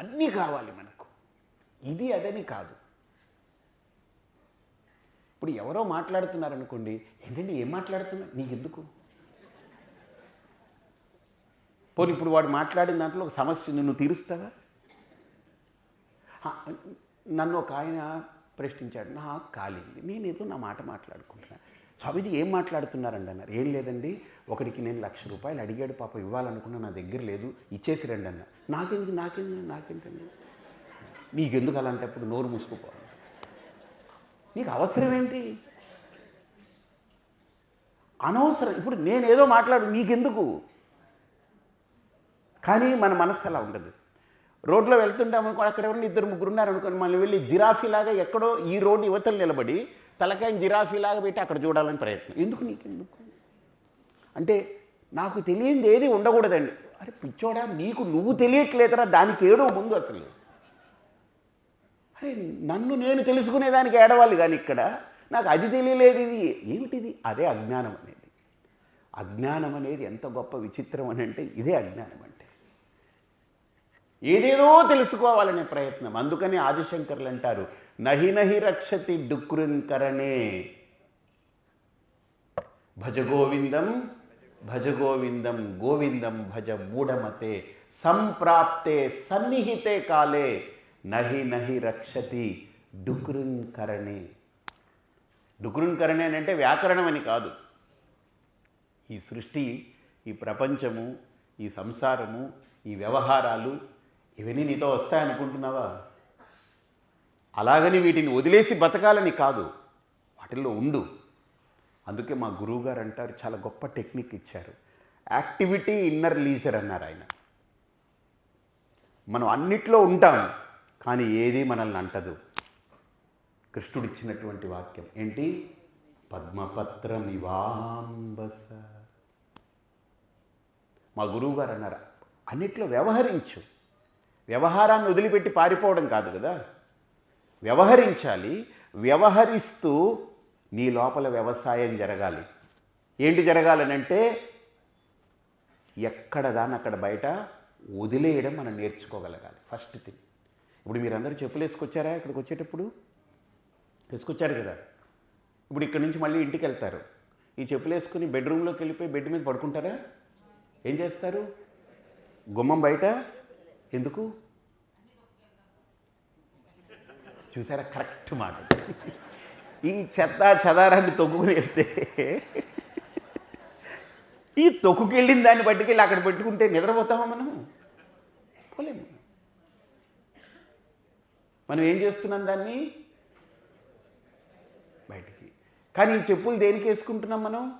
అన్నీ కావాలి మనకు. ఇది అదని కాదు. ఇప్పుడు ఎవరో మాట్లాడుతున్నారనుకోండి ఏంటంటే ఏం మాట్లాడుతున్నారు? నీకెందుకు? పోనీ ఇప్పుడు వాడు మాట్లాడిన దాంట్లో ఒక సమస్య నువ్వు తీరుస్తావా? నన్ను ఒక ఆయన ప్రశ్నించాడు నా కాలింది నేనేదో నా మాట మాట్లాడుకుంటున్నాను స్వామీజీ ఏం మాట్లాడుతున్నారండి అన్నారు? ఏం లేదండి ఒకడికి నేను లక్ష రూపాయలు అడిగాడు పాప ఇవ్వాలనుకున్నా నా దగ్గర లేదు ఇచ్చేసి రండి అన్న నాకెందుకు నాకెందుకు నాకేంటండి నీకెందుకు అలాంటప్పుడు నోరు మూసుకుపోవాలి నీకు అవసరం ఏంటి? అనవసరం ఇప్పుడు నేనేదో మాట్లాడు నీకెందుకు కానీ మన మనస్సు అలా ఉండదు. రోడ్లో వెళ్తుంటాం అనుకో అక్కడ ఎవరైనా ఇద్దరు ముగ్గురు ఉన్నారు అనుకోని మనం వెళ్ళి జిరాఫీలాగా ఎక్కడో ఈ రోడ్డు యువతలు నిలబడి తలకాయ జిరాఫీలాగా పెట్టి అక్కడ చూడాలని ప్రయత్నం. ఎందుకు నీకెందుకు? అంటే నాకు తెలియంది ఏది ఉండకూడదండి. అరే పిచ్చోడా నీకు నువ్వు తెలియట్లేదరా దానికి ఏడో ముందు అసలు. అరే నన్ను నేను తెలుసుకునేదానికి ఏడవాలి కానీ ఇక్కడ నాకు అది తెలియలేదు ఇది. ఏమిటిది అదే అజ్ఞానం అనేది. అజ్ఞానం అనేది ఎంత గొప్ప విచిత్రం అని అంటే ఇదే అజ్ఞానం అంటే. ఏదేదో తెలుసుకోవాలనే ప్రయత్నం. అందుకని ఆదిశంకర్లు అంటారు నహి నహి రక్షతి డుక్రుంకరణే భజ గోవిందం భజ గోవిందం గోవిందం భజ మూఢమతే. సంప్రాప్తే సన్నిహితే కాలే. నహి నహి రక్షతి డుక్రుంకరణే డుక్రుంకరణే అని అంటే వ్యాకరణం అని కాదు. ఈ సృష్టి ఈ ప్రపంచము ఈ సంసారము ఈ వ్యవహారాలు ఇవన్నీ నీతో వస్తాయనుకుంటున్నావా? అలాగని వీటిని వదిలేసి బతకాలని కాదు. వాటిల్లో ఉండు. అందుకే మా గురువుగారు అంటారు చాలా గొప్ప టెక్నిక్ ఇచ్చారు. యాక్టివిటీ ఇన్నర్ లీజర్ అన్నారు ఆయన. మనం అన్నిట్లో ఉంటాం కానీ ఏది మనల్ని అంటదు. కృష్ణుడు ఇచ్చినటువంటి వాక్యం ఏంటి? పద్మపత్రం ఇవాంబస మా గురువు గారు అన్నారు అన్నిట్లో వ్యవహరించు. వ్యవహారాన్ని వదిలిపెట్టి పారిపోవడం కాదు కదా? వ్యవహరించాలి వ్యవహరిస్తూ నీ లోపల వ్యవసాయం జరగాలి. ఏంటి జరగాలనంటే ఎక్కడ దాన్ని అక్కడ బయట వదిలేయడం మనం నేర్చుకోగలగాలి. First thing. ఇప్పుడు మీరందరూ చెప్పులు వేసుకొచ్చారా ఇక్కడికి వచ్చేటప్పుడు వేసుకొచ్చారు కదా. ఇప్పుడు ఇక్కడ నుంచి మళ్ళీ ఇంటికి వెళ్తారు ఈ చెప్పులు వేసుకుని బెడ్రూమ్లోకి వెళ్ళిపోయి బెడ్ మీద పడుకుంటారా? ఏం చేస్తారు? గుమ్మం బయట? ఎందుకు? చూసారా? కరెక్ట్ మాట. ఈ చెత్త చెదారాన్ని తొక్కుకుని వెళ్తే ఈ తొక్కుకెళ్ళిన దాన్ని పట్టుకెళ్ళి అక్కడ పెట్టుకుంటే నిద్రపోతామా మనం? పోలేము. మనం ఏం చేస్తున్నాం దాన్ని? బయటికి. కానీ ఈ చెప్పులు దేనికి వేసుకుంటున్నాం మనం?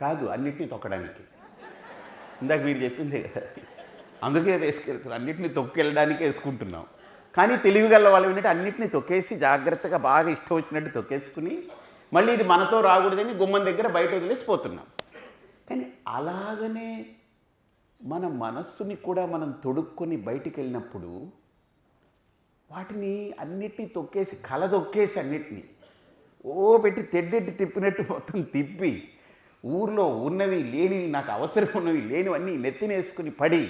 కాదు అన్నిటినీ తొక్కడానికి. ఇందాక మీరు చెప్పింది కదా. అందుకే వేసుకెళ్తున్నాం అన్నిటినీ తొక్కెళ్ళడానికి వేసుకుంటున్నాం. కానీ తెలివిగల వాళ్ళు ఏంటంటే అన్నింటినీ తొక్కేసి జాగ్రత్తగా బాగా ఇష్టం వచ్చినట్టు తొక్కేసుకుని మళ్ళీ ఇది మనతో రాకూడదని గుమ్మం దగ్గర బయట వదిలేసి పోతున్నాం. కానీ అలాగనే మన మనస్సుని కూడా మనం తొడుక్కొని బయటికి వెళ్ళినప్పుడు వాటిని అన్నిటినీ తొక్కేసి కల తొక్కేసి అన్నిటినీ ఓ పెట్టి తెడ్డెట్టి తిప్పినట్టు మొత్తం తిప్పి ఊర్లో ఉన్నవి లేనివి నాకు అవసరం ఉన్నవి లేనివన్నీ నెత్తినేసుకుని పడి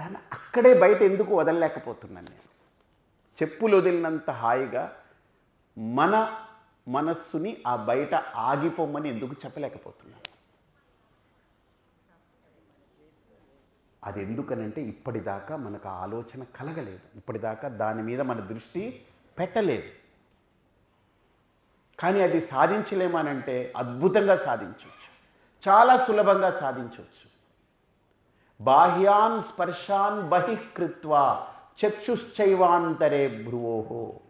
దాన్ని అక్కడే బయట ఎందుకు వదలలేకపోతున్నాను నేను? చెప్పులు వదిలినంత హాయిగా మన మనస్సుని ఆ బయట ఆగిపోమని ఎందుకు చెప్పలేకపోతున్నాను? అది ఎందుకనంటే ఇప్పటిదాకా మనకు ఆ ఆలోచన కలగలేదు. ఇప్పటిదాకా దాని మీద మన దృష్టి పెట్టలేదు. కానీ అది సాధించలేమనంటే అద్భుతంగా సాధించవచ్చు. చాలా సులభంగా సాధించవచ్చు. బాహ్యాన్ స్పర్శాన్ బహిఃకృత్వా చక్షుశ్చైవాంతరే భ్రువోహో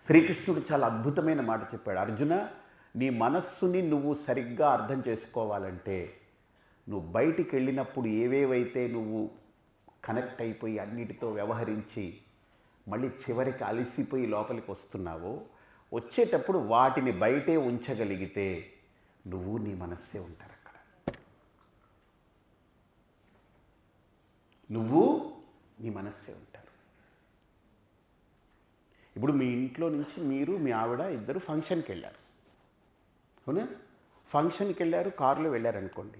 శ్రీకృష్ణుడు చాలా అద్భుతమైన మాట చెప్పాడు. అర్జున నీ మనస్సుని నువ్వు సరిగ్గా అర్థం చేసుకోవాలంటే నువ్వు బయటికి వెళ్ళినప్పుడు ఏవేవైతే నువ్వు కనెక్ట్ అయిపోయి అన్నిటితో వ్యవహరించి మళ్ళీ చివరికి అలసిపోయి లోపలికి వస్తున్నావో వచ్చేటప్పుడు వాటిని బయటే ఉంచగలిగితే నువ్వు నీ మనస్సే ఉంటావు అక్కడ నువ్వు నీ మనస్సే ఉంటారు. ఇప్పుడు మీ ఇంట్లో నుంచి మీరు మీ ఆవిడ ఇద్దరు ఫంక్షన్కి వెళ్ళారు. అవునా? ఫంక్షన్కి వెళ్ళారు కారులో వెళ్ళారనుకోండి.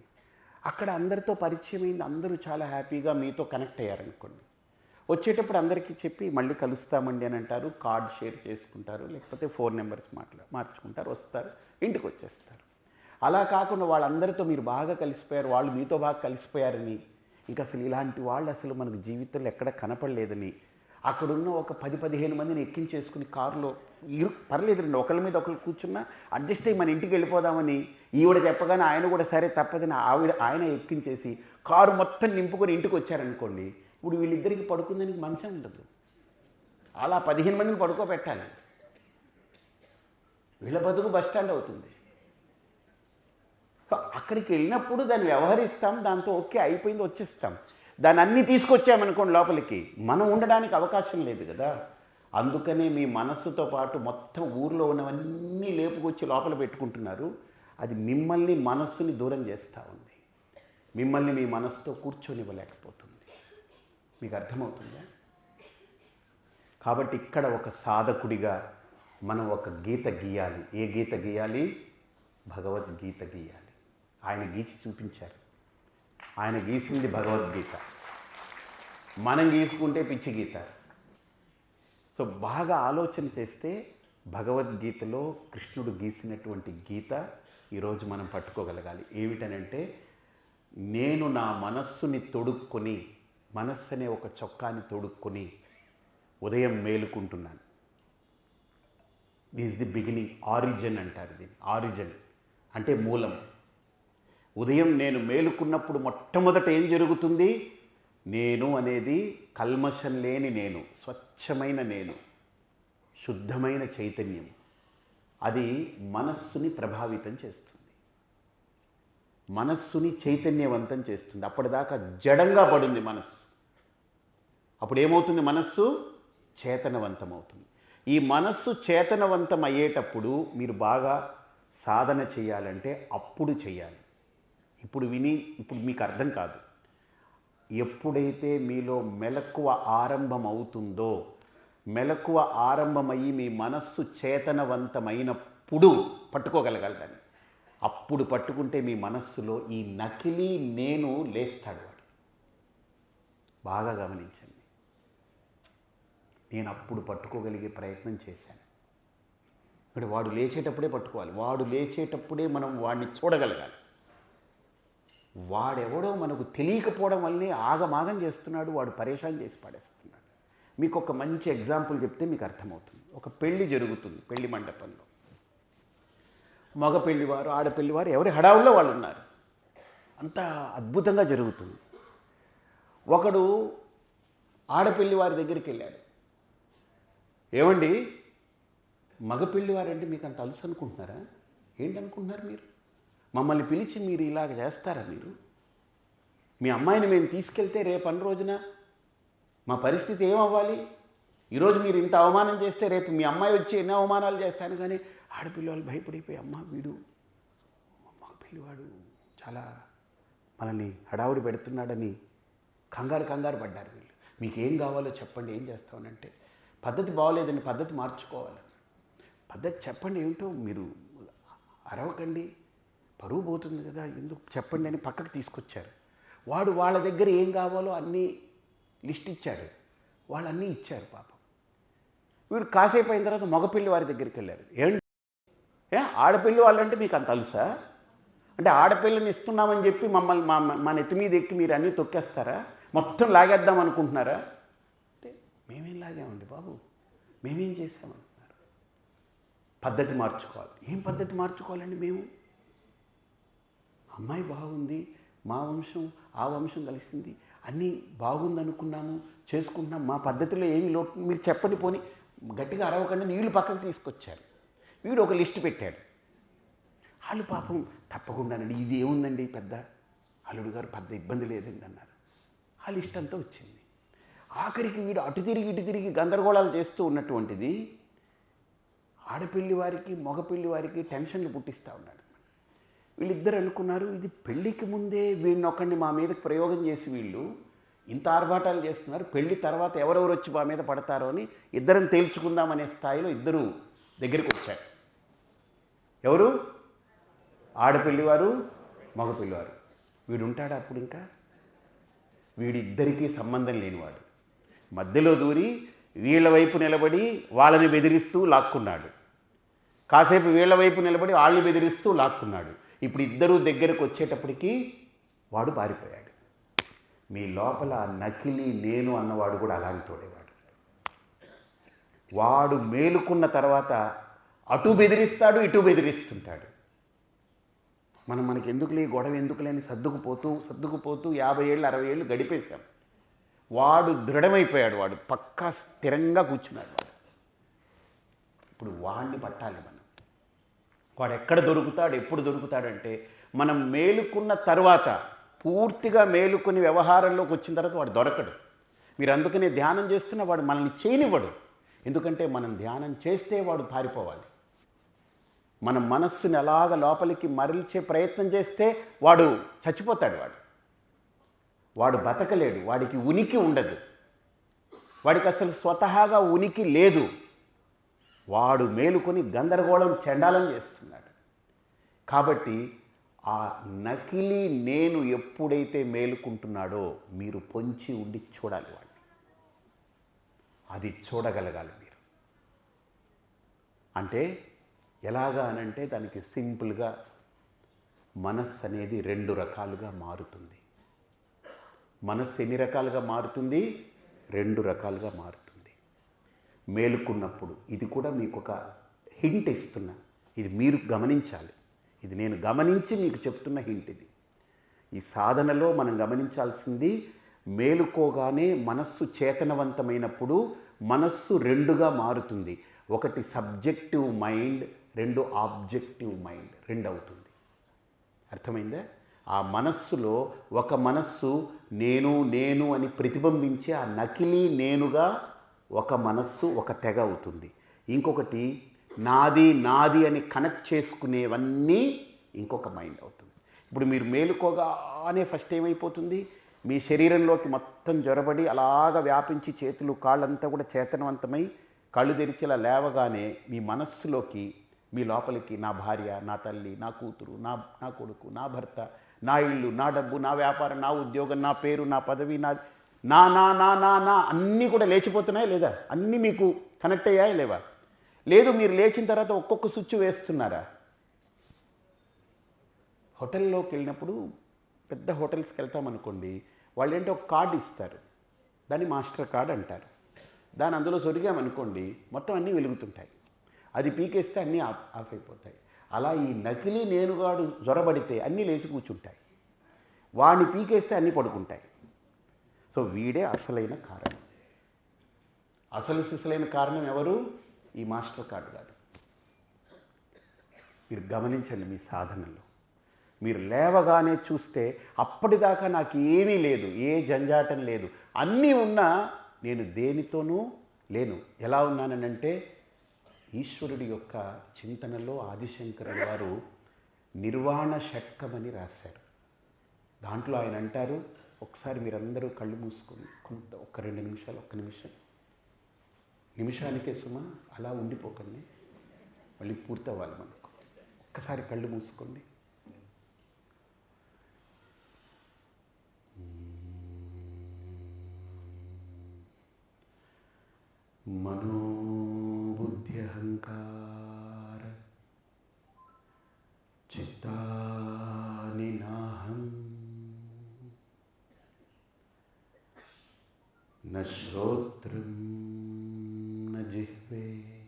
అక్కడ అందరితో పరిచయం అయింది అందరూ చాలా హ్యాపీగా మీతో కనెక్ట్ అయ్యారనుకోండి. వచ్చేటప్పుడు అందరికీ చెప్పి మళ్ళీ కలుస్తామండి అని అంటారు కార్డ్ షేర్ చేసుకుంటారు లేకపోతే ఫోన్ నెంబర్స్ మాట్లా మార్చుకుంటారు వస్తారు ఇంటికి వచ్చేస్తారు. అలా కాకుండా వాళ్ళందరితో మీరు బాగా కలిసిపోయారు వాళ్ళు మీతో బాగా కలిసిపోయారని ఇంకా అసలు ఇలాంటి వాళ్ళు అసలు మనకు జీవితంలో ఎక్కడ కనపడలేదని. అక్కడున్న ఒక పది పదిహేను మందిని ఎక్కించేసుకుని కారులో ఇరు పర్లేదురండి ఒకళ్ళ మీద ఒకళ్ళు కూర్చున్నా అడ్జస్ట్ అయ్యి మన ఇంటికి వెళ్ళిపోదామని ఈవిడ చెప్పగానే ఆయన కూడా సరే తప్పదని ఆవిడ ఆయన ఎక్కించేసి కారు మొత్తం నింపుకొని ఇంటికి వచ్చారనుకోండి ఇప్పుడు వీళ్ళిద్దరికి పడుకుందానికి మంచం ఉండదు. అలా పదిహేను మందిని పడుకోబెట్టాలి. వీళ్ళ బతుకు బస్ స్టాండ్ అవుతుంది. అక్కడికి వెళ్ళినప్పుడు దాన్ని వ్యవహరిస్తాం దాంతో ఓకే అయిపోయింది వచ్చేస్తాం. దాన్ని అన్నీ తీసుకొచ్చామనుకోండి లోపలికి. మనం ఉండడానికి అవకాశం లేదు కదా. అందుకనే మీ మనస్సుతో పాటు మొత్తం ఊర్లో ఉన్నవన్నీ లేపుకొచ్చి లోపల పెట్టుకుంటున్నారు. అది మిమ్మల్ని మనస్సుని దూరం చేస్తూ ఉంది. మిమ్మల్ని మీ మనస్సుతో కూర్చొనివ్వలేకపోతుంది. మీకు అర్థమవుతుందా? కాబట్టి ఇక్కడ ఒక సాధకుడిగా మనం ఒక గీత గీయాలి. ఏ గీత గీయాలి? భగవద్గీత గీయాలి. ఆయన గీసి చూపించారు. ఆయన గీసింది భగవద్గీత. మనం గీసుకుంటే పిచ్చి గీత. సో బాగా ఆలోచన చేస్తే భగవద్గీతలో కృష్ణుడు గీసినటువంటి గీత ఈరోజు మనం పట్టుకోగలగాలి. ఏమిటనంటే నేను నా మనస్సుని తొడుక్కొని మనస్సు అనే ఒక చొక్కాని తొడుక్కొని ఉదయం మేలుకుంటున్నాను. దిస్ ది బిగినింగ్ ఆరిజిన్ అంటారు దీన్ని. ఆరిజిన్ అంటే మూలం. ఉదయం నేను మేలుకున్నప్పుడు మొట్టమొదట ఏం జరుగుతుంది? నేను అనేది కల్మషం లేని నేను స్వచ్ఛమైన నేను శుద్ధమైన చైతన్యం. అది మనస్సుని ప్రభావితం చేస్తుంది. మనస్సుని చైతన్యవంతం చేస్తుంది. అప్పటిదాకా జడంగా పడింది మనస్సు. అప్పుడు ఏమవుతుంది మనస్సు? చేతనవంతం అవుతుంది ఈ మనస్సు చేతనవంతం అయ్యేటప్పుడు మీరు బాగా సాధన చేయాలంటే అప్పుడు చేయాలి ఇప్పుడు విని ఇప్పుడు మీకు అర్థం కాదు. ఎప్పుడైతే మీలో మెలకువ ఆరంభం అవుతుందో మెలకువ ఆరంభమయ్యి మీ మనస్సు చేతనవంతమైనప్పుడు పట్టుకోగలగాలి దాన్ని. అప్పుడు పట్టుకుంటే మీ మనస్సులో ఈ నకిలీ నేను లేస్తాడు వాడు. బాగా గమనించండి. నేను అప్పుడు పట్టుకోగలిగే ప్రయత్నం చేశాను. ఇప్పుడు వాడు లేచేటప్పుడే పట్టుకోవాలి. వాడు లేచేటప్పుడే మనం వాడిని చూడగలగాలి. వాడెవడో మనకు తెలియకపోవడం వల్లనే ఆగమాగం చేస్తున్నాడు వాడు పరేషాన్ చేసి పాడేస్తున్నాడు. మీకు ఒక మంచి ఎగ్జాంపుల్ చెప్తే మీకు అర్థమవుతుంది. ఒక పెళ్ళి జరుగుతుంది పెళ్ళి మండపంలో. మగ పెళ్ళివారు ఆడపెళ్ళివారు ఎవరి హడావుల్లో వాళ్ళు ఉన్నారు అంత అద్భుతంగా జరుగుతుంది. ఒకడు ఆడపెళ్ళి వారి దగ్గరికి వెళ్ళాడు. ఏమండి? మగ పెళ్ళివారంటే మీకు అంత అలుసు అనుకుంటున్నారా? ఏంటనుకుంటున్నారు మీరు? మమ్మల్ని పిలిచి మీరు ఇలాగ చేస్తారా మీరు? మీ అమ్మాయిని మేము తీసుకెళ్తే రేపు అన్ని రోజున మా పరిస్థితి ఏమవ్వాలి? ఈరోజు మీరు ఇంత అవమానం చేస్తే రేపు మీ అమ్మాయి వచ్చి ఎన్ని అవమానాలు చేస్తాను? కానీ ఆడపిల్లలు భయపడిపోయి అమ్మ వీడు మా పిల్లివాడు చాలా మనల్ని హడావుడి పెడుతున్నాడని కంగారు కంగారు పడ్డారు వీళ్ళు. మీకు ఏం కావాలో చెప్పండి ఏం చేస్తామనంటే పద్ధతి బాగోలేదండి పద్ధతి మార్చుకోవాలి. పద్ధతి చెప్పండి ఏమిటో మీరు అరవకండి. పరువు పోతుంది కదా ఎందుకు చెప్పండి అని పక్కకు తీసుకొచ్చారు. వాడు వాళ్ళ దగ్గర ఏం కావాలో అన్నీ లిస్ట్ ఇచ్చాడు వాళ్ళు అన్నీ ఇచ్చారు పాపం. వీడు కాసేపు అయిన తర్వాత మగపిల్లి వారి దగ్గరికి వెళ్ళారు. ఏంటి ఏ ఆడపిల్లి వాళ్ళంటే మీకు అంత అలుసా అంటే ఆడపిల్లని ఇస్తున్నామని చెప్పి మమ్మల్ని మా మా నెత్తి మీద ఎక్కి మీరు అన్నీ తొక్కేస్తారా? మొత్తం లాగేద్దాం అనుకుంటున్నారా? అంటే మేమేం లాగామండి బాబు? మేమేం చేసామంటున్నారు పద్ధతి మార్చుకోవాలి. ఏం పద్ధతి మార్చుకోవాలండి మేము? అమ్మాయి బాగుంది మా వంశం ఆ వంశం కలిసింది అన్నీ బాగుంది అనుకున్నాము చేసుకుంటున్నాం మా పద్ధతిలో ఏమి లోటు మీరు చెప్పండి పోని గట్టిగా అరవకుండా నీళ్ళు పక్కకు తీసుకొచ్చారు. వీడు ఒక లిస్ట్ పెట్టాడు. వాళ్ళు పాపం తప్పకుండానండి ఇది ఏముందండి పెద్ద? అల్లుడు గారు పెద్ద ఇబ్బంది లేదండి అన్నారు. ఆ లిస్ట్ అంతా వచ్చింది. ఆఖరికి వీడు అటు తిరిగి ఇటు తిరిగి గందరగోళాలు చేస్తూ ఉన్నటువంటిది ఆడపిల్లి వారికి మగపిల్లి వారికి టెన్షన్లు పుట్టిస్తూ ఉన్నాడు. వీళ్ళిద్దరు అనుకున్నారు ఇది పెళ్ళికి ముందే వీడిని ఒకరిని మా మీదకి ప్రయోగం చేసి వీళ్ళు ఇంత ఆర్భాటాలు చేస్తున్నారు పెళ్ళి తర్వాత ఎవరెవరు వచ్చి మా మీద పడతారో అని ఇద్దరం తేల్చుకుందామనే స్థాయిలో ఇద్దరు దగ్గరికి వచ్చారు. ఎవరు? ఆడపిల్లివారు మగపిల్లివారు. వీడు ఉంటాడా అప్పుడు ఇంకా? వీడిద్దరికీ సంబంధం లేనివాడు. మధ్యలో దూరి వీళ్ళ వైపు నిలబడి వాళ్ళని బెదిరిస్తూ లాక్కున్నాడు. కాసేపు వీళ్ళ వైపు నిలబడి వాళ్ళని బెదిరిస్తూ లాక్కున్నాడు. ఇప్పుడు ఇద్దరు దగ్గరకు వచ్చేటప్పటికి వాడు పారిపోయాడు. మీ లోపల నకిలీ నేను అన్నవాడు కూడా అలాంటివాడేవాడు వాడు మేలుకున్న తర్వాత అటు బెదిరిస్తాడు ఇటు బెదిరిస్తుంటాడు. మనం మనకి ఎందుకులే గొడవ ఎందుకులేని సర్దుకుపోతూ సర్దుకుపోతూ యాభై ఏళ్ళు అరవై ఏళ్ళు గడిపేశాం. వాడు దృఢమైపోయాడు వాడు పక్కా స్థిరంగా కూర్చున్నాడు వాడు. ఇప్పుడు వాడిని పట్టాలి మనం. వాడు ఎక్కడ దొరుకుతాడు ఎప్పుడు దొరుకుతాడంటే మనం మేలుకున్న తర్వాత పూర్తిగా మేలుకొని వ్యవహారంలోకి వచ్చిన తర్వాత వాడు దొరకడు. మీరు అందుకనే ధ్యానం చేస్తున్న వాడు మనల్ని చేయనివ్వడు. ఎందుకంటే మనం ధ్యానం చేస్తే వాడు పారిపోవాలి. మన మనస్సుని ఎలాగ లోపలికి మరల్చే ప్రయత్నం చేస్తే వాడు చచ్చిపోతాడు వాడు. వాడు బతకలేడు వాడికి ఉనికి ఉండదు. వాడికి అసలు స్వతహాగా ఉనికి లేదు. వాడు మేలుకొని గందరగోళం చెండాలం చేస్తున్నాడు. కాబట్టి ఆ నకిలీ నేను ఎప్పుడైతే మేలుకుంటున్నాడో మీరు పొంచి ఉండి చూడాలి వాడిని. అది చూడగలగాలి మీరు. అంటే ఎలాగా అనంటే దానికి సింపుల్గా మనస్సు అనేది రెండు రకాలుగా మారుతుంది. మనస్సు ఎన్ని రకాలుగా మారుతుంది? రెండు రకాలుగా మారుతుంది. మేలుకున్నప్పుడు ఇది కూడా మీకు ఒక హింట్ ఇస్తున్నా. ఇది మీరు గమనించాలి. ఇది నేను గమనించి మీకు చెప్తున్న హింట్ ఇది. ఈ సాధనలో మనం గమనించాల్సింది మేలుకోగానే మనస్సు చేతనవంతమైనప్పుడు మనస్సు రెండుగా మారుతుంది. ఒకటి సబ్జెక్టివ్ మైండ్ రెండు ఆబ్జెక్టివ్ మైండ్ రెండు అవుతుంది అర్థమైందా? ఆ మనస్సులో ఒక మనస్సు నేను నేను అని ప్రతిబింబించే ఆ నకిలీ నేనుగా ఒక మనస్సు ఒక తెగ అవుతుంది. ఇంకొకటి నాది నాది అని కనెక్ట్ చేసుకునేవన్నీ ఇంకొక మైండ్ అవుతుంది. ఇప్పుడు మీరు మేలుకోగానే ఫస్ట్ ఏమైపోతుంది? మీ శరీరంలోకి మొత్తం జ్వరబడి అలాగ వ్యాపించి చేతులు కాళ్ళంతా కూడా చేతనవంతమై కళ్ళు తెరిచేలా లేవగానే మీ మనస్సులోకి మీ లోపలికి నా భార్య నా తల్లి నా కూతురు నా నా కొడుకు నా భర్త నా ఇల్లు నా డబ్బు నా వ్యాపారం నా ఉద్యోగం నా పేరు నా పదవి నా నా నా నా నా నా అన్నీ కూడా లేచిపోతున్నాయా లేదా? అన్నీ మీకు కనెక్ట్ అయ్యాయా లేవా? లేదు మీరు లేచిన తర్వాత ఒక్కొక్క స్విచ్ వేస్తున్నారా? హోటల్లోకి వెళ్ళినప్పుడు పెద్ద హోటల్స్కి వెళ్తామనుకోండి వాళ్ళు ఏంటో ఒక కార్డు ఇస్తారు. దాన్ని మాస్టర్ కార్డ్ అంటారు. దాని అందులో సొరిగామనుకోండి మొత్తం అన్నీ వెలుగుతుంటాయి. అది పీకేస్తే అన్నీ ఆఫ్ ఆఫ్ అయిపోతాయి. అలా ఈ నకిలీ నేనుగాడు జ్వరబడితే అన్నీ లేచి కూర్చుంటాయి. వాడిని పీకేస్తే అన్నీ పడుకుంటాయి. సో వీడే అసలైన కారణం. అసలు సిసలైన కారణం ఎవరు? ఈ మాస్టర్ కార్డు గారు. మీరు గమనించండి మీ సాధనలో. మీరు లేవగానే చూస్తే అప్పటిదాకా నాకు ఏమీ లేదు ఏ జంజాటం లేదు. అన్నీ ఉన్నా నేను దేనితోనూ లేను. ఎలా ఉన్నానంటే ఈశ్వరుడి యొక్క చింతనలో ఆదిశంకరుడు వారు నిర్వాణ షట్కమని రాశారు. దాంట్లో ఆయన అంటారు ఒకసారి మీరందరూ కళ్ళు మూసుకొని కొంత ఒక రెండు నిమిషాలు ఒక్క నిమిషం. నిమిషానికే సుమ అలా ఉండిపోకండి. మళ్ళీ పూర్తవ్వాలి మనకు. ఒక్కసారి కళ్ళు మూసుకోండి. మనోబుద్ధ్యహంకార చిత్తాని न श्रोत्रं न जिह्वे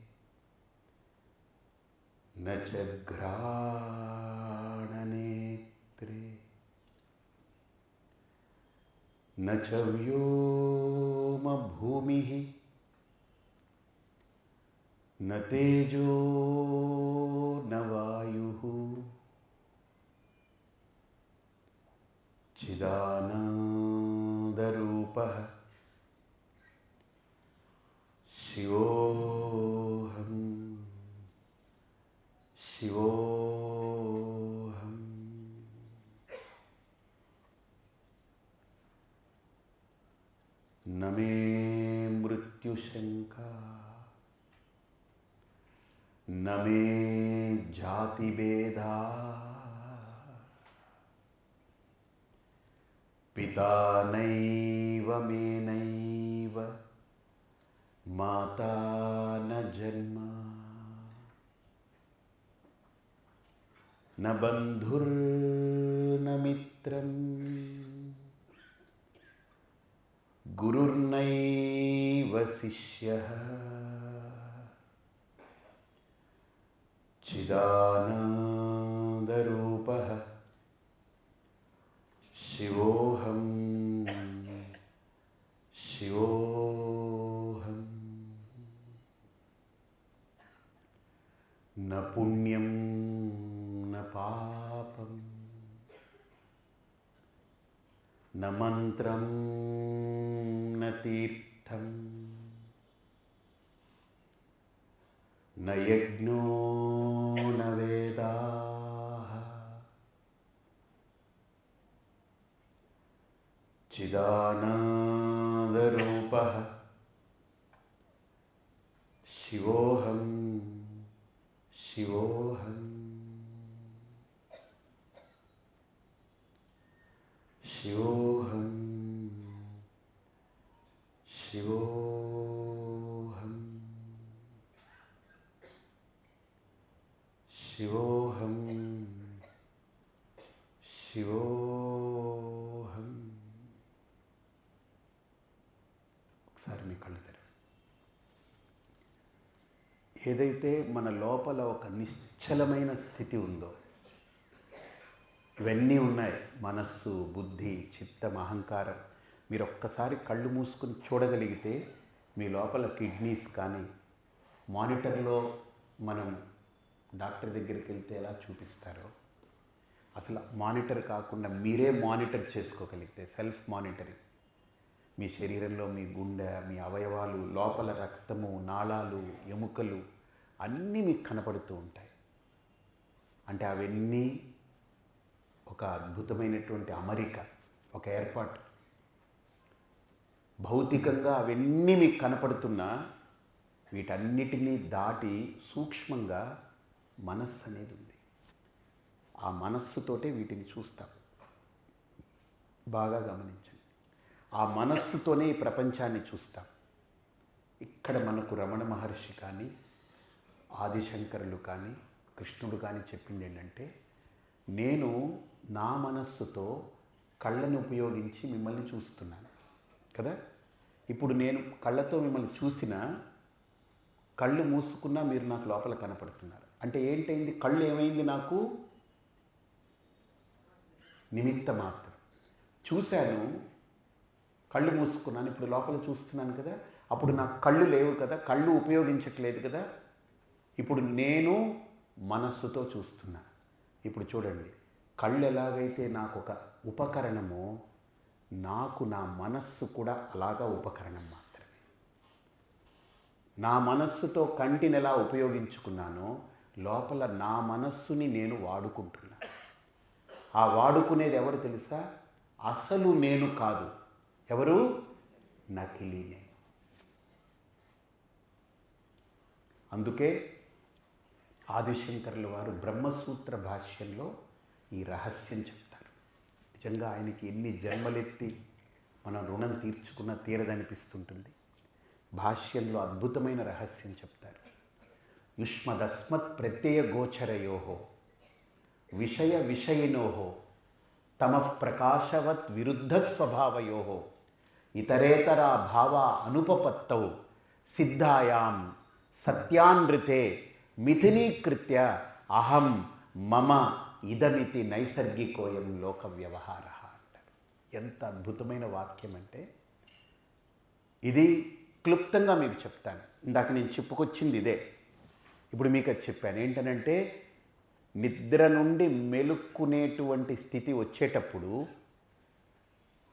न च घ्राणनेत्रे न च व्योमभूमिः न तेजो न वायुः। चिदानन्दरूपः शिव शिवोऽहं। न मे मृत्युशंका न मे जातिभेदा। पिता नैव मे नै మాతా న జన్మ న బంధుర్న మిత్రం గురుర్నైవ శిష్య చిదానందరూప శివోహం मन्त्रं न तीर्थं न यज्ञो न वेदाः। चिदानादरूपः शिवोऽहं शिवोऽहम् शिवोऽहम् ఏదైతే మన లోపల ఒక నిశ్చలమైన స్థితి ఉందో ఇవన్నీ ఉన్నాయి. మనస్సు బుద్ధి చిత్తం అహంకారం. మీరు ఒక్కసారి కళ్ళు మూసుకుని చూడగలిగితే మీ లోపల కిడ్నీస్ కానీ మానిటర్లో మనం డాక్టర్ దగ్గరికి వెళ్తే ఎలా చూపిస్తారో అసలు మానిటర్ కాకుండా మీరే మానిటర్ చేసుకోగలిగితే సెల్ఫ్ మానిటరింగ్. మీ శరీరంలో మీ గుండె మీ అవయవాలు లోపల రక్తము నాళాలు ఎముకలు అన్నీ మీకు కనపడుతూ ఉంటాయి. అంటే అవన్నీ ఒక అద్భుతమైనటువంటి అమరిక ఒక ఏర్పాటు. భౌతికంగా అవన్నీ మీకు కనపడుతున్నా వీటన్నిటినీ దాటి సూక్ష్మంగా మనస్సు అనేది ఉంది. ఆ మనస్సుతోటే వీటిని చూస్తాం. బాగా గమనించండి. ఆ మనస్సుతోనే ఈ ప్రపంచాన్ని చూస్తాం. ఇక్కడ మనకు రమణ మహర్షి కానీ ఆదిశంకరులు కానీ కృష్ణుడు కానీ చెప్పింది ఏంటంటే నేను నా మనస్సుతో కళ్ళని ఉపయోగించి మిమ్మల్ని చూస్తున్నాను. కదా? ఇప్పుడు నేను కళ్ళతో మిమ్మల్ని చూసిన కళ్ళు మూసుకున్నా మీరు నాకు లోపల కనపడుతున్నారు. అంటే ఏంటైంది? కళ్ళు ఏమైంది నాకు? నిమిత్త మాత్రం చూశాను కళ్ళు మూసుకున్నాను ఇప్పుడు లోపల చూస్తున్నాను కదా? అప్పుడు నాకు కళ్ళు లేవు కదా? కళ్ళు ఉపయోగించట్లేదు కదా? ఇప్పుడు నేను మనస్సుతో చూస్తున్నా. ఇప్పుడు చూడండి. కళ్ళు ఎలాగైతే నాకు ఒక ఉపకరణమో నాకు నా మనస్సు కూడా అలాగా ఉపకరణం మాత్రమే. నా మనస్సుతో కంటిని ఎలా ఉపయోగించుకున్నానో లోపల నా మనస్సుని నేను వాడుకుంటున్నాను ఆ వాడుకునేది ఎవరు తెలుసా? అసలు నేను కాదు. ఎవరు? నకిలీ నేను అందుకే ఆదిశంకరుల వారు బ్రహ్మసూత్ర భాష్యంలో ఈ రహస్యం చెప్తారు. నిజంగా ఆయనకి ఎన్ని జన్మలెత్తి మనం రుణం తీర్చుకున్న తీరదనిపిస్తుంటుంది. భాష్యంలో అద్భుతమైన రహస్యం చెప్తారు. యుష్మదస్మత్ ప్రత్యయ గోచరయోహో విషయ విషయినోహో తమ ప్రకాశవత్ విరుద్ధ స్వభావయో ఇతరేతర భావ అనుపపత్తౌ సిద్ధాయాం సత్యానృతే మిథినీకృత్య అహం మమ ఇదమితి నైసర్గికోయం లోక వ్యవహార అంటారు ఎంత అద్భుతమైన వాక్యం అంటే ఇది క్లుప్తంగా మీకు చెప్తాను. ఇందాక నేను చెప్పుకొచ్చింది ఇదే. ఇప్పుడు మీకు అది చెప్పాను. ఏంటనంటే నిద్ర నుండి మెలుక్కునేటువంటి స్థితి వచ్చేటప్పుడు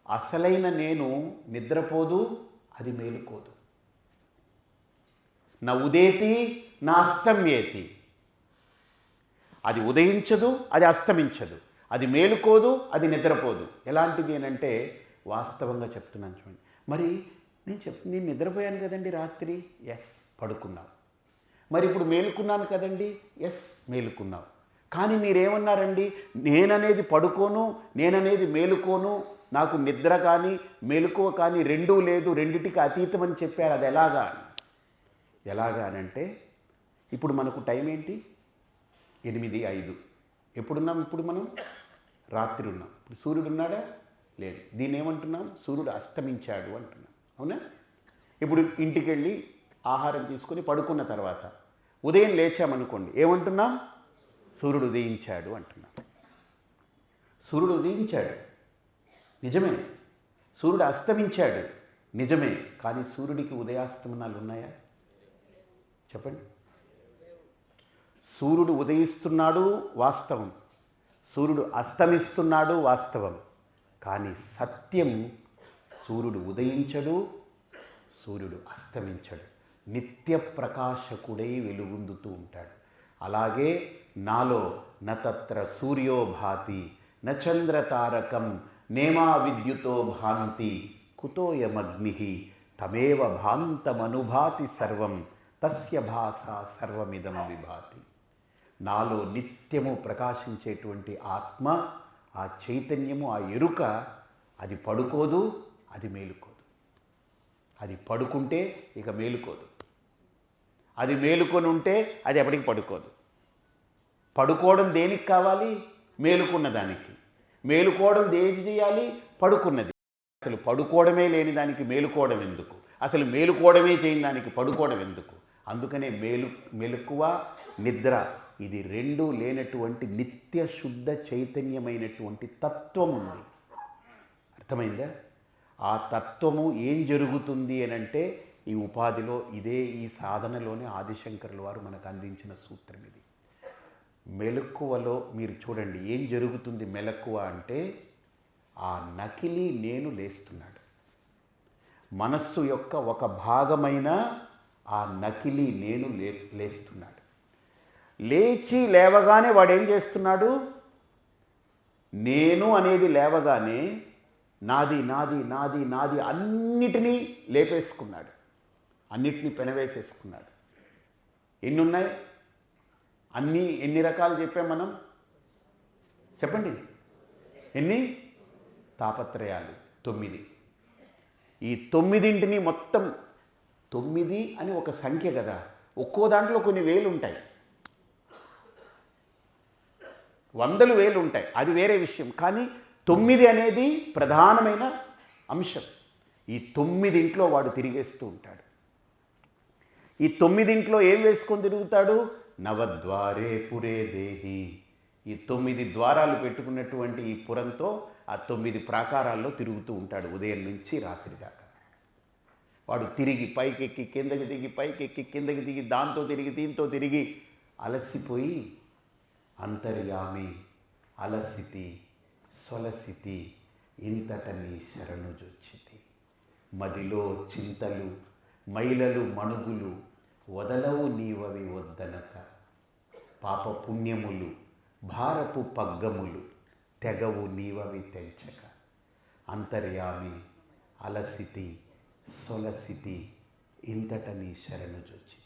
అసలైన నేను నిద్రపోదు అది మేలుకోదు. నా ఉదేతి నా అస్తమ్యేతి అది ఉదయించదు అది అస్తమించదు. అది మేలుకోదు అది నిద్రపోదు. ఎలాంటిది అంటే వాస్తవంగా చెప్తున్నాను చూడండి. మరి నేను చెప్ నేను నిద్రపోయాను కదండి రాత్రి? ఎస్ పడుకున్నావు మరి ఇప్పుడు మేలుకున్నాను కదండి? ఎస్ మేలుకున్నావు కానీ మీరేమన్నారండి? నేననేది పడుకోను నేననేది మేలుకోను నాకు నిద్ర కానీ మెలకువ కానీ రెండూ లేదు రెండిటికి అతీతం అని చెప్పారు. అది ఎలాగా? అని. ఎలాగా అని అంటే ఇప్పుడు మనకు టైం ఏంటి? ఎనిమిది ఐదు. ఎప్పుడున్నాం? ఇప్పుడు మనం రాత్రి ఉన్నాం. ఇప్పుడు సూర్యుడు ఉన్నాడా? లేదు. దీన్ని ఏమంటున్నాం? సూర్యుడు అస్తమించాడు అంటున్నాం. అవునా? ఇప్పుడు ఇంటికి వెళ్ళి ఆహారం తీసుకొని పడుకున్న తర్వాత ఉదయం లేచామనుకోండి ఏమంటున్నాం? సూర్యుడు ఉదయించాడు అంటున్నాం. సూర్యుడు ఉదయించాడు. నిజమే. సూర్యుడు అస్తమించాడు. నిజమే. కానీ సూర్యుడికి ఉదయాస్తమనాలు ఉన్నాయా? చెప్పండి. సూర్యుడు ఉదయిస్తున్నాడు వాస్తవం. సూర్యుడు అస్తమిస్తున్నాడు వాస్తవం. కానీ సత్యం సూర్యుడు ఉదయించడు సూర్యుడు అస్తమించడు. నిత్య ప్రకాశకుడై వెలుగొందుతూ ఉంటాడు. అలాగే నాలో నతత్ర సూర్యోభాతి న చంద్రతారకం నేమా విద్యుతో భాంతి కుతోయమగ్ని తమేవ భాంతమనుభాతి సర్వం తస్య భాష సర్వమిదం విభాతి నాలో నిత్యము ప్రకాశించేటువంటి ఆత్మ ఆ చైతన్యము ఆ ఎరుక అది పడుకోదు అది మేలుకోదు. అది పడుకుంటే ఇక మేలుకోదు. అది మేలుకొని ఉంటే అది ఎప్పటికి పడుకోదు. పడుకోవడం దేనికి కావాలి? మేలుకున్న దానికి. మేలుకోవడం ఏది చేయాలి? పడుకున్నది. అసలు పడుకోవడమే లేని దానికి మేలుకోవడం ఎందుకు? అసలు మేలుకోవడమే చేయని దానికి పడుకోవడం ఎందుకు? అందుకనే మేలు మెలకువ నిద్ర ఇది రెండు లేనటువంటి నిత్య శుద్ధ చైతన్యమైనటువంటి తత్వం ఉంది. అర్థమైందా? ఆ తత్వము ఏం జరుగుతుంది అని అంటే ఈ ఉపాధిలో ఇదే ఈ సాధనలోనే ఆదిశంకరుల వారు మనకు అందించిన సూత్రం ఇది. మెలకువలో మీరు చూడండి ఏం జరుగుతుంది మెలకువ అంటే ఆ నకిలీ నేను లేస్తున్నాడు. మనస్సు యొక్క ఒక భాగమైన ఆ నకిలీ నేను లే లేస్తున్నాడు. లేచి లేవగానే వాడు ఏం చేస్తున్నాడు? నేను అనేది లేవగానే నాది నాది నాది నాది అన్నిటినీ లేపేసుకున్నాడు. అన్నిటినీ పెనవేసేసుకున్నాడు. ఎన్ని ఉన్నాయి అన్నీ ఎన్ని రకాలు చెప్పాం మనం? చెప్పండి. ఎన్ని? తాపత్రయాలు. తొమ్మిది. ఈ తొమ్మిదింటిని మొత్తం తొమ్మిది అని ఒక సంఖ్య కదా. ఒక్కో దాంట్లో కొన్ని వేలు ఉంటాయి వందలు వేలు ఉంటాయి. అది వేరే విషయం. కానీ తొమ్మిది అనేది ప్రధానమైన అంశం. ఈ తొమ్మిదింట్లో వాడు తిరిగేస్తూ ఉంటాడు. ఈ తొమ్మిదింట్లో ఏం వేసుకొని తిరుగుతాడు? నవద్వారే పురే దేహి. ఈ తొమ్మిది ద్వారాలు పెట్టుకున్నటువంటి ఈ పురంతో ఆ తొమ్మిది ప్రాకారాల్లో తిరుగుతూ ఉంటాడు ఉదయం నుంచి రాత్రి దాకా. వాడు తిరిగి పైకెక్కి కిందకి దిగి పైకెక్కి కిందకి దిగి దాంతో తిరిగి దీంతో తిరిగి అలసిపోయి అంతర్యామి అలసితి సొలసితి ఇంతట నీ శరణు జొచ్చితి మదిలో చింతలు మైలలు మణుగులు వదలవు నీవవి వద్దనక. పాప పుణ్యములు భారపు పగ్గములు తెగవు నీవవి తెంచక. అంతర్యామి అలసితి సొలసితి ఇంతట నీ శరణు జొచ్చి